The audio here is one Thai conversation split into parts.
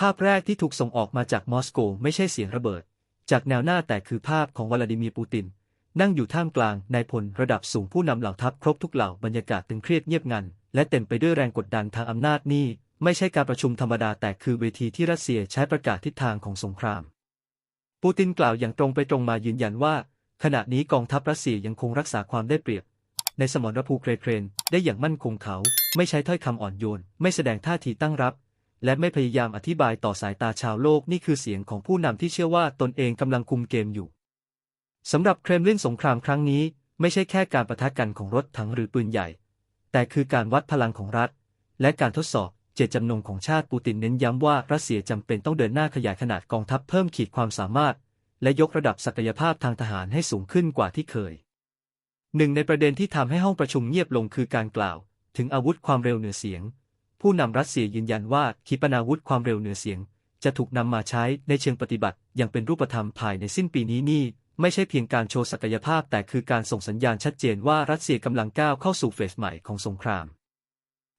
ภาพแรกที่ถูกส่งออกมาจากมอสโกไม่ใช่เสียงระเบิด จากแนวหน้าแต่คือภาพของวลาดิเมียร์ปูติน นั่งอยู่ท่ามกลางนายพลระดับสูงผู้นำเหล่าทัพครบทุกเหล่าบรรยากาศตึงเครียดเงียบงัน และเต็มไปด้วยแรงกดดันทางอำนาจนี่ไม่ใช่การประชุมธรรมดาแต่คือเวทีที่รัสเซียใช้ประกาศทิศทางของสงคราม ปูตินกล่าวอย่างตรงไปตรงมายืนยันว่า ขณะนี้กองทัพรัสเซียยังคงรักษาความได้เปรียบ ในสมรภูเครเครนได้อย่างมั่นคงเขา ไม่ใช้ถ้อยคำอ่อนโยน ไม่แสดงท่าทีตั้งรับ และไม่พยายามอธิบายต่อสายตาชาวโลกนี่คือเสียงของผู้นำที่เชื่อว่าตนเองกำลังคุมเกมอยู่สำหรับเครมลินสงครามครั้งนี้ ไม่ใช่แค่การประทะกันของรถถังหรือปืนใหญ่ แต่คือการวัดพลังของรัฐ และการทดสอบเจตจำนงของชาติปูตินเน้นย้ำว่ารัสเซียจำเป็นต้องเดินหน้าขยายขนาดกองทัพเพิ่มขีดความสามารถ และยกระดับศักยภาพทางทหารให้สูงขึ้นกว่าที่เคย หนึ่งในประเด็นที่ทำให้ห้องประชุมเงียบลงคือการกล่าว ถึงอาวุธความเร็วเหนือเสียง ผู้นำรัสเซียยืนยันว่าขีปนาวุธความเร็วเหนือเสียง จะถูกนำมาใช้ในเชิงปฏิบัติอย่างเป็นรูปธรรมภายในสิ้นปีนี้นี่ไม่ใช่เพียงการโชว์ศักยภาพ แต่คือการส่งสัญญาณชัดเจนว่ารัสเซียกำลังก้าวเข้าสู่เฟสใหม่ของสงคราม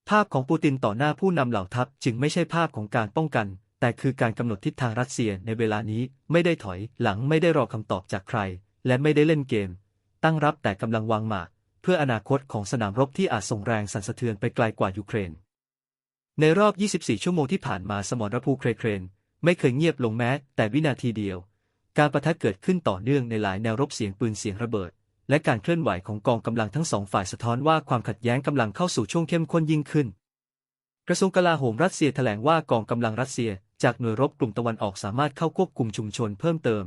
ภาพของปูตินต่อหน้าผู้นำเหล่าทัพจึงไม่ใช่ภาพของการป้องกัน แต่คือการกำหนดทิศทางรัสเซียในเวลานี้ไม่ได้ถอยหลังไม่ได้รอคำตอบจากใคร และไม่ได้เล่นเกม ตั้งรับแต่กำลังวางหมาก เพื่ออนาคตของสนามรบที่อาจส่งแรงสั่นสะเทือนไปไกลกว่ายูเครน ในรอบ 24 ชั่วโมงที่ผ่านมาสมรภูเครเครนไม่เคยเงียบลงแม้ แต่วินาทีเดียว การประทะเกิดขึ้นต่อเนื่องในหลายแนวรบเสียงปืนเสียงระเบิด และการเคลื่อนไหวของกองกำลังทั้งสองฝ่ายสะท้อนว่าความขัดแย้งกำลังเข้าสู่ช่วงเข้มข้นยิ่งขึ้น กระทรวงกลาโหมรัสเซียแถลงว่ากองกำลังรัสเซีย จากหน่วยรบกลุ่มตะวันออกสามารถเข้าควบคุมชุมชนเพิ่มเติม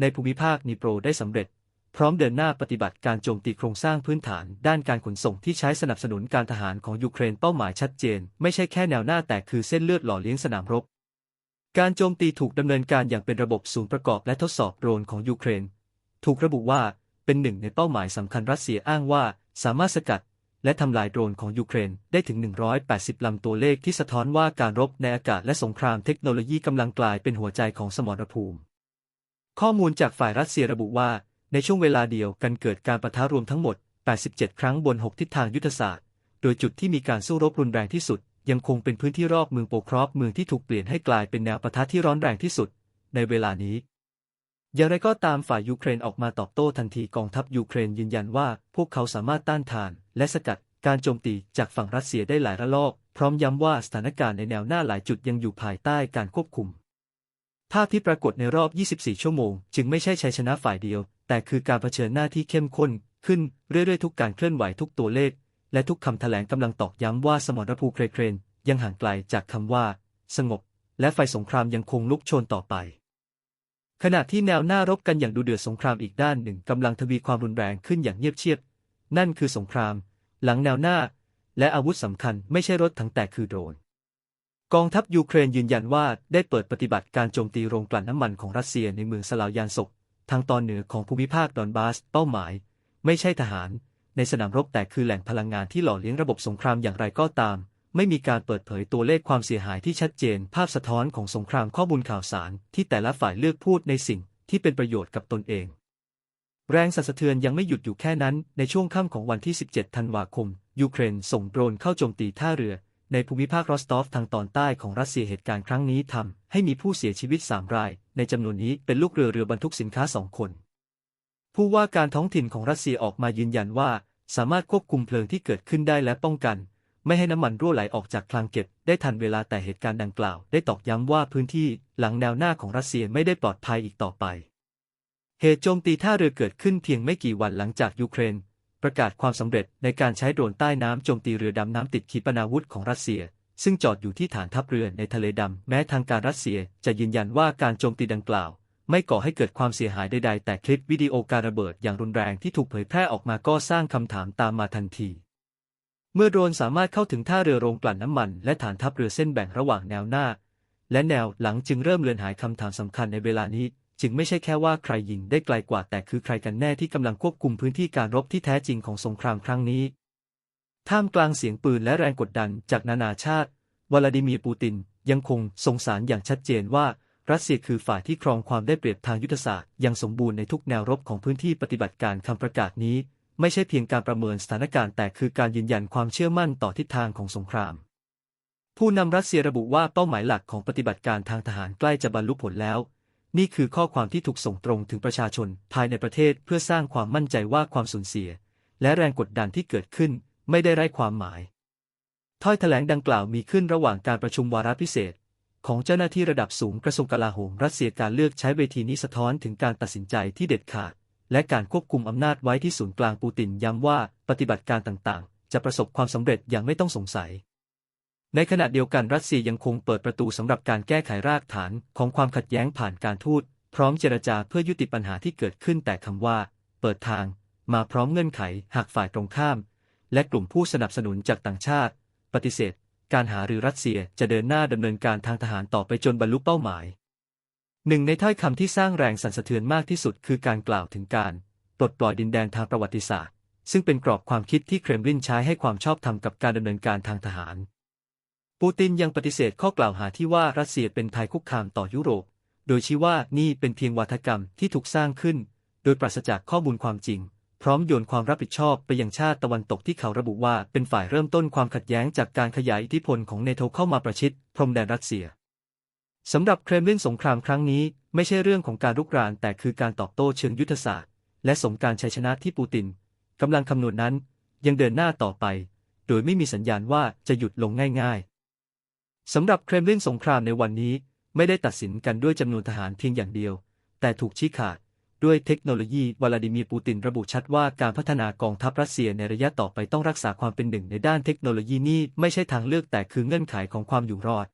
ในภูมิภาคนิโปรได้สำเร็จ พร้อมเดินหน้าปฏิบัติการโจมตีโครงสร้างพื้นฐานด้านการขนส่งที่ใช้สนับสนุนการทหารของยูเครนเป้าหมายชัดเจน ไม่ใช่แค่แนวหน้าแต่คือเส้นเลือดหล่อเลี้ยงสนามรบ การโจมตีถูกดำเนินการอย่างเป็นระบบศูนย์ประกอบและทดสอบโดรนของยูเครน ถูกระบุว่าเป็นหนึ่งในเป้าหมายสำคัญรัสเซียอ้างว่า สามารถสกัด และทำลายโดรนของยูเครนได้ถึง 180 ลำตัวเลขที่สะท้อนว่าการรบในอากาศและสงครามเทคโนโลยีกำลังกลายเป็นหัวใจของสมรภูมิ ข้อมูลจากฝ่ายรัสเซียระบุว่า ในช่วงเวลาเดียวกันเกิดการประทะรวมทั้งหมด 87 ครั้งบน 6 ทิศทางยุทธศาสตร์ โดยจุดที่มีการสู้รบรุนแรงที่สุด ยังคงเป็นพื้นที่รอบเมืองโปครอฟเมืองที่ถูกเปลี่ยนให้กลายเป็นแนวประทะที่ร้อนแรงที่สุด ในเวลานี้ อย่างไรก็ตามฝ่ายยูเครนออกมาตอบโต้ทันทีกองทัพยูเครนยืนยันว่า พวกเขาสามารถต้านทาน และสกัดการโจมตีจากฝั่งรัสเซียได้หลายระลอก พร้อมย้ำว่าสถานการณ์ในแนวหน้าหลายจุดยังอยู่ภายใต้การควบคุมภาพที่ปรากฏในรอบ 24 ชั่วโมง จึงไม่ใช่ชัยชนะฝ่ายเดียว แต่คือการเผชิญหน้าที่เข้มข้นขึ้นเรื่อยๆทุกการเคลื่อนไหวทุกตัวเลข และทุกคำแถลงกำลังตอกย้ำว่าสมรภูเครเครนยังห่างไกลจากคำว่า สงบ และไฟสงครามยังคงลุกโชนต่อไป ขณะที่แนวหน้ารบกันอย่างดูเดือดสงครามอีกด้านหนึ่งกำลังทวีความรุนแรงขึ้นอย่างเงียบเชียบ นั่นคือสงคราม หลังแนวหน้า และอาวุธสำคัญไม่ใช่รถถังแต่คือโดรนกองทัพยูเครนยืนยันว่าได้เปิดปฏิบัติการโจมตีโรงกลั่นน้ำมันของรัสเซียในเมืองสลาวยานศก ทางตอนเหนือของภูมิภาคดอนบาสเป้าหมาย ไม่ใช่ทหาร ในสนามรบแต่คือแหล่งพลังงานที่หล่อเลี้ยงระบบสงครามอย่างไรก็ตาม ไม่มีการเปิดเผยตัวเลขความเสียหายที่ชัดเจน ภาพสะท้อนของสงครามข้อมูลข่าวสาร ที่แต่ละฝ่ายเลือกพูดในสิ่งที่เป็นประโยชน์กับตนเอง แรงสั่นสะเทือนยังไม่หยุดอยู่แค่นั้นในช่วงค่ำของวันที่ 17 ธันวาคม ยูเครนส่งโดรนเข้าโจมตีท่าเรือ ในภูมิภาครอสตอฟทางตอนใต้ของรัสเซียเหตุการณ์ครั้งนี้ทำให้มีผู้เสียชีวิต 3 ราย ในจำนวนนี้เป็นลูกเรือเรือบรรทุกสินค้าสองคน ผู้ว่าการท้องถิ่นของรัสเซียออกมายืนยันว่า สามารถควบคุมเพลิงที่เกิดขึ้นได้และป้องกัน ไม่ให้น้ำมันรั่วไหลออกจากคลังเก็บ ได้ทันเวลาแต่เหตุการณ์ดังกล่าว ได้ตอกย้ำว่าพื้นที่หลังแนวหน้าของรัสเซียไม่ได้ปลอดภัยอีกต่อไป เหตุโจมตีท่าเรือเกิดขึ้นเพียงไม่กี่วันหลังจากยูเครน ประกาศความสำเร็จในการใช้โดรนใต้น้ำโจมตีเรือดำน้ำติดขีปนาวุธของรัสเซีย ซึ่งจอดอยู่ที่ฐานทัพเรือในทะเลดำ แม้ทางการรัสเซียจะยืนยันว่าการโจมตีดังกล่าว ไม่ก่อให้เกิดความเสียหายใดๆ แต่คลิปวิดีโอการระเบิดอย่างรุนแรงที่ถูกเผยแพร่ออกมาก็สร้างคำถามตามมาทันที เมื่อโดรนสามารถเข้าถึงท่าเรือโรงกลั่นน้ำมัน และฐานทัพเรือเส้นแบ่งระหว่างแนวหน้า และแนวหลังจึงเริ่มเลือนหายคำถามสำคัญในเวลานี้ จึงไม่ใช่แค่ว่าใครยิงได้ไกลกว่าแต่คือใครกันแน่ที่กำลังควบคุมพื้นที่การรบที่แท้จริงของสงครามครั้งนี้ ท่ามกลางเสียงปืนและแรงกดดันจากนานาชาติ วลาดิเมียร์ปูตินยังคงส่งสารอย่างชัดเจนว่ารัสเซียคือฝ่ายที่ครองความได้เปรียบทางยุทธศาสตร์อย่างสมบูรณ์ในทุกแนวรบของพื้นที่ปฏิบัติการคำประกาศนี้ ไม่ใช่เพียงการประเมินสถานการณ์แต่คือการยืนยันความเชื่อมั่นต่อทิศทางของสงคราม ผู้นำรัสเซียระบุว่าเป้าหมายหลักของปฏิบัติการทางทหารใกล้จะบรรลุผลแล้ว นี่คือข้อความที่ถูกส่งตรงถึงประชาชนภายในประเทศเพื่อสร้างความมั่นใจว่าความสูญเสีย และแรงกดดันที่เกิดขึ้นไม่ได้ไร้ความหมาย ถ้อยแถลงดังกล่าวมีขึ้นระหว่างการประชุมวาระพิเศษ ของเจ้าหน้าที่ระดับสูงกระทรวงกลาโหมรัสเซียการเลือกใช้เวทีนี้สะท้อนถึงการตัดสินใจที่เด็ดขาด และการควบคุมอำนาจไว้ที่ศูนย์กลางปูตินย้ำว่าปฏิบัติการต่างๆ จะประสบความสำเร็จอย่างไม่ต้องสงสัย ในขณะเดียวกันรัสเซียยังคงเปิดประตูสำหรับการแก้ไขรากฐานของความขัดแย้งผ่านการทูต พร้อมเจรจาเพื่อยุติปัญหาที่เกิดขึ้นแต่คำว่า เปิดทาง มาพร้อมเงื่อนไขหากฝ่ายตรงข้าม และกลุ่มผู้สนับสนุนจากต่างชาติ ปฏิเสธ การหารือรัสเซียจะเดินหน้าดำเนินการทางทหารต่อไปจนบรรลุเป้าหมายหนึ่งในถ้อยคำที่สร้างแรงสั่นสะเทือนมากที่สุดคือการกล่าวถึงการปลดปล่อยดินแดนทางประวัติศาสตร์ ซึ่งเป็นกรอบความคิดที่เครมลินใช้ให้ความชอบธรรมกับการดำเนินการทางทหาร ปูตินยังปฏิเสธข้อกล่าวหาที่ว่ารัสเซียเป็นภัยคุกคามต่อยุโรป โดยชี้ว่านี่เป็นเพียงวาทกรรมที่ถูกสร้างขึ้น โดยปราศจากข้อมูลความจริง พร้อมโยนความรับผิดชอบไปยังชาติตะวันตกที่เขาระบุว่าเป็นฝ่ายเริ่มต้นความขัดแย้งจากการขยายอิทธิพลของเนโธเข้ามาประชิดพรมแดนรัสเซียสำหรับเครมลินสงครามครั้งนี้ไม่ใช่เรื่องของการรุกรานแต่คือการตอบโต้เชิงยุทธศาสตร์ และสมการชัยชนะที่ปูตินกำลังคำนวณนนั้น ยังเดินหน้าต่อไป โดยไม่มีสัญญาณว่าจะหยุดลงง่าย ๆ สำหรับเครมลินสงครามในวันนี้ไม่ได้ตัดสินกันด้วยจำนวนทหารเพียงอย่างเดียว แต่ถูกชี้ขาด ด้วยเทคโนโลยีวลาดิมีร์ปูตินระบุชัดว่าการพัฒนากองทัพรัสเซียในระยะต่อไปต้องรักษาความเป็นหนึ่งในด้านเทคโนโลยีนี้ไม่ใช่ทางเลือกแต่คือเงื่อนไขของความอยู่รอด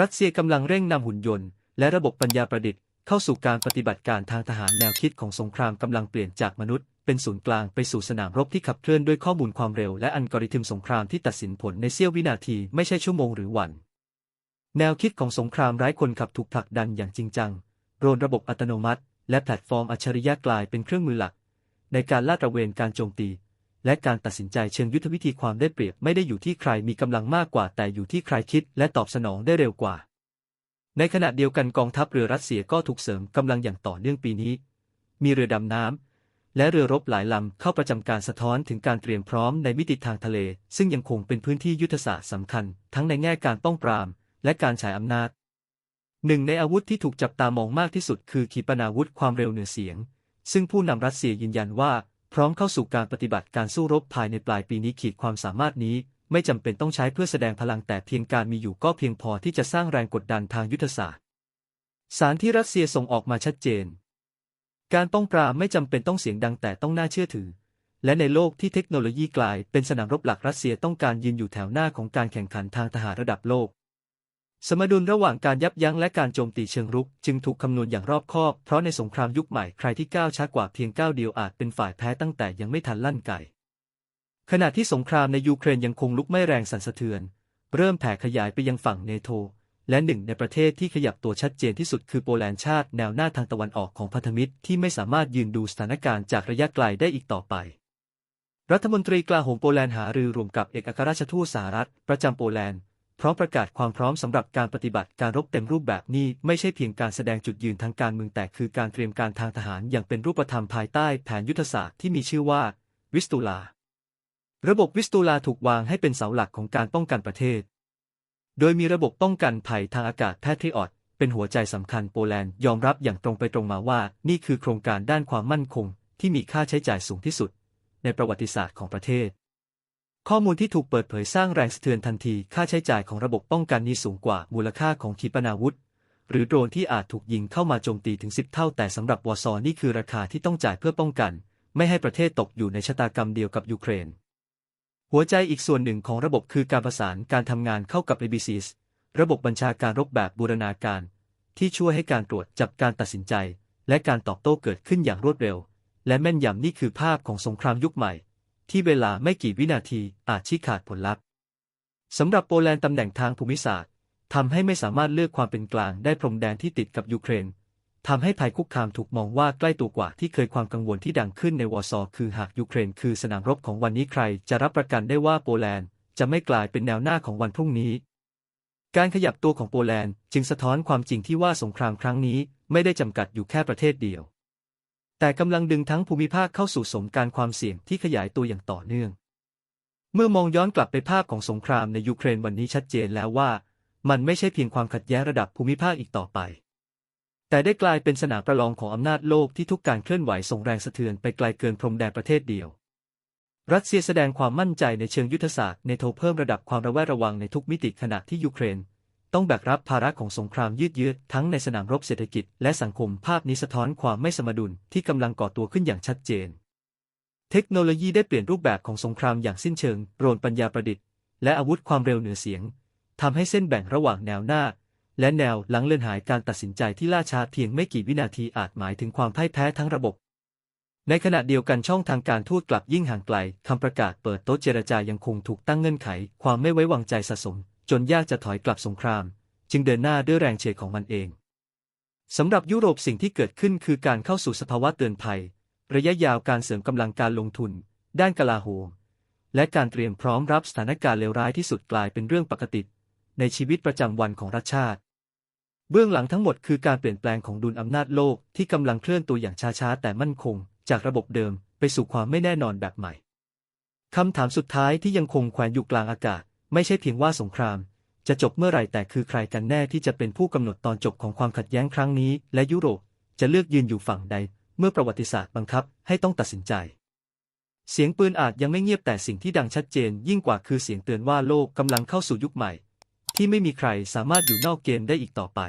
รัสเซียกำลังเร่งนำหุ่นยนต์ และระบบปัญญาประดิษฐ์เข้าสู่การปฏิบัติการทางทหารแนวคิดของสงครามกำลังเปลี่ยนจากมนุษย์ เป็นศูนย์กลางไปสู่สนามรบที่ขับเคลื่อนด้วยข้อมูลความเร็วและอัลกอริทึมสงครามที่ตัดสินผลในเสี้ยววินาทีไม่ใช่ชั่วโมงหรือวัน แนวคิดของสงครามไร้คนขับถูกผลักดันอย่างจริงจังโดรนระบบอัตโนมัติ และแพลตฟอร์มอัจฉริยะกลายเป็นเครื่องมือหลัก ในการลาดตระเวนการโจมตี และการตัดสินใจเชิงยุทธวิธีความได้เปรียบไม่ได้อยู่ที่ใครมีกำลังมากกว่า แต่อยู่ที่ใครคิดและตอบสนองได้เร็วกว่า ในขณะเดียวกันกองทัพเรือรัสเซียก็ถูกเสริมกำลังอย่างต่อเนื่องปีนี้ มีเรือดำน้ำ และเรือรบหลายลำเข้าประจำการสะท้อนถึงการเตรียมพร้อมในมิติทางทะเล ซึ่งยังคงเป็นพื้นที่ยุทธศาสตร์สำคัญ ทั้งในแง่การป้องปราม และการฉายอำนาจหนึ่งในอาวุธที่ถูกจับตามองมากที่สุดคือขีปนาวุธความเร็วเหนือเสียง ซึ่งผู้นำรัสเซียยืนยันว่า พร้อมเข้าสู่การปฏิบัติการสู้รบภายในปลายปีนี้ขีดความสามารถนี้ ไม่จำเป็นต้องใช้เพื่อแสดงพลังแต่เพียงการมีอยู่ก็เพียงพอที่จะสร้างแรงกดดันทางยุทธศาสตร์ สารที่รัสเซียส่งออกมาชัดเจน การป้องปรามไม่จำเป็นต้องเสียงดังแต่ต้องน่าเชื่อถือ และในโลกที่เทคโนโลยีกลายเป็นสนามรบหลักรัสเซียต้องการยืนอยู่แถวหน้าของการแข่งขันทางทหารระดับโลก สมดุลระหว่างการยับยั้งและการโจมตีเชิงรุก จึงถูกคำนวณอย่างรอบคอบ เพราะในสงครามยุคใหม่ใครที่ก้าวช้ากว่าเพียงก้าวเดียวอาจเป็นฝ่ายแพ้ตั้งแต่ยังไม่ทันลั่นไก่ขณะที่สงครามในยูเครนยังคงลุกไม่แรงสั่นสะเทือน เริ่มแผ่ขยายไปยังฝั่งเนโธ และหนึ่งในประเทศที่ขยับตัวชัดเจนที่สุดคือโปแลนด์ชาติแนวหน้าทางตะวันออกของพันธมิตรที่ไม่สามารถยืนดูสถานการณ์จากระยะไกลได้อีกต่อไป รัฐมนตรีกลาโหมโปแลนด์หารือรวมกับเอกอัครราชทูตสหรัฐ ประจำโปแลนด์พร้อมประกาศความพร้อมสำหรับการปฏิบัติการรบเต็มรูปแบบนี้ไม่ใช่เพียงการแสดงจุดยืนทางการเมืองแต่คือการเตรียมการทางทหารอย่างเป็นรูปธรรมภายใต้แผนยุทธศาสตร์ที่มีชื่อว่า วิสตูลา ระบบวิสตูลาถูกวางให้เป็นเสาหลักของการป้องกันประเทศ โดยมีระบบป้องกันภัยทางอากาศแพทริออตเป็นหัวใจสำคัญโปแลนด์ยอมรับอย่างตรงไปตรงมาว่า นี่คือโครงการด้านความมั่นคง ที่มีค่าใช้จ่ายสูงที่สุด ในประวัติศาสตร์ของประเทศ ข้อมูลที่ถูกเปิดเผยสร้างแรงสะเทือนทันที ค่าใช้จ่ายของระบบป้องกันนี้สูงกว่ามูลค่าของขีปนาวุธ หรือโดรนที่อาจถูกยิงเข้ามาโจมตีถึง 10 เท่า แต่สำหรับวอร์ซอนี่คือราคาที่ต้องจ่ายเพื่อป้องกัน ไม่ให้ประเทศตกอยู่ในชะตากรรมเดียวกับยูเครน หัวใจอีกส่วนหนึ่งของระบบคือการประสานการทำงานเข้ากับ ABCs ระบบบัญชาการรบแบบบูรณาการ ที่ช่วยให้การตรวจจับการตัดสินใจ และการตอบโต้เกิดขึ้นอย่างรวดเร็ว และแม่นยำนี่คือภาพของสงครามยุคใหม่ ที่เวลาไม่กี่วินาทีอาจชี้ขาดผลลัพธ์สำหรับโปแลนด์ตำแหน่งทางภูมิศาสตร์ทำให้ไม่สามารถเลือกความเป็นกลางได้พรมแดนที่ติดกับยูเครน ทำให้ภัยคุกคามถูกมองว่าใกล้ตัวกว่าที่เคยความกังวลที่ดังขึ้นในวอร์ซอคือหากยูเครนคือสนามรบของวันนี้ใครจะรับประกันได้ว่าโปแลนด์จะไม่กลายเป็นแนวหน้าของวันพรุ่งนี้ การขยับตัวของโปแลนด์จึงสะท้อนความจริงที่ว่าสงครามครั้งนี้ไม่ได้จำกัดอยู่แค่ประเทศเดียว แต่กำลังดึงทั้งภูมิภาคเข้าสู่สมการความเสี่ยงที่ขยายตัวอย่างต่อเนื่อง เมื่อมองย้อนกลับไปภาพของสงครามในยูเครนวันนี้ชัดเจนแล้วว่า มันไม่ใช่เพียงความขัดแย้งระดับภูมิภาคอีกต่อไป แต่ได้กลายเป็นสนามประลองของอำนาจโลกที่ทุกการเคลื่อนไหวส่งแรงสะเทือนไปไกลเกินพรมแดนประเทศเดียว รัสเซียแสดงความมั่นใจในเชิงยุทธศาสตร์ในโทเพิ่มระดับความระแวดระวังในทุกมิติขณะที่ยูเครน ต้องแบกรับภาระของสงครามยืดเยื้อทั้งในสนามรบเศรษฐกิจและสังคมภาพนี้สะท้อนความไม่สมดุลที่กำลังก่อตัวขึ้นอย่างชัดเจน เทคโนโลยีได้เปลี่ยนรูปแบบของสงครามอย่างสิ้นเชิงโดรนปัญญาประดิษฐ์และอาวุธความเร็วเหนือเสียงทำให้เส้นแบ่งระหว่างแนวหน้า และแนวหลังเลือนหายการตัดสินใจที่ล่าช้าเพียงไม่กี่วินาทีอาจหมายถึงความพ่ายแพ้ทั้งระบบ ในขณะเดียวกันช่องทางการทูตกลับยิ่งห่างไกลคำประกาศเปิดโต๊ะเจรจายังคงถูกตั้งเงื่อนไข ความไม่ไว้วางใจสะสม จนยากจะถอยกลับสงคราม จึงเดินหน้าด้วยแรงเฉยของมันเองสำหรับยุโรปสิ่งที่เกิดขึ้นคือการเข้าสู่สภาวะเตือนภัย ระยะยาวการเสริมกำลังการลงทุน ด้านกลาโหมและการเตรียมพร้อมรับสถานการณ์เลวร้ายที่สุดกลายเป็นเรื่องปกติ ในชีวิตประจำวันของรัฐชาติ เบื้องหลังทั้งหมดคือการเปลี่ยนแปลงของดุลอำนาจโลกที่กำลังเคลื่อนตัวอย่างช้าๆ แต่มั่นคง จากระบบเดิมไปสู่ความไม่แน่นอนแบบใหม่คำถามสุดท้ายที่ยังคงแขวนอยู่กลางอากาศ ไม่ใช่เพียงว่าสงคราม จะจบเมื่อไหร่แต่คือใครกันแน่ที่จะเป็นผู้กำหนดตอนจบของความขัดแย้งครั้งนี้ และยุโรปจะเลือกยืนอยู่ฝั่งใด เมื่อประวัติศาสตร์บังคับให้ต้องตัดสินใจ เสียงปืนอาจยังไม่เงียบแต่สิ่งที่ดังชัดเจน ยิ่งกว่าคือเสียงเตือนว่าโลกกำลังเข้าสู่ยุคใหม่ ที่ไม่มีใครสามารถอยู่นอกเกมได้อีกต่อไป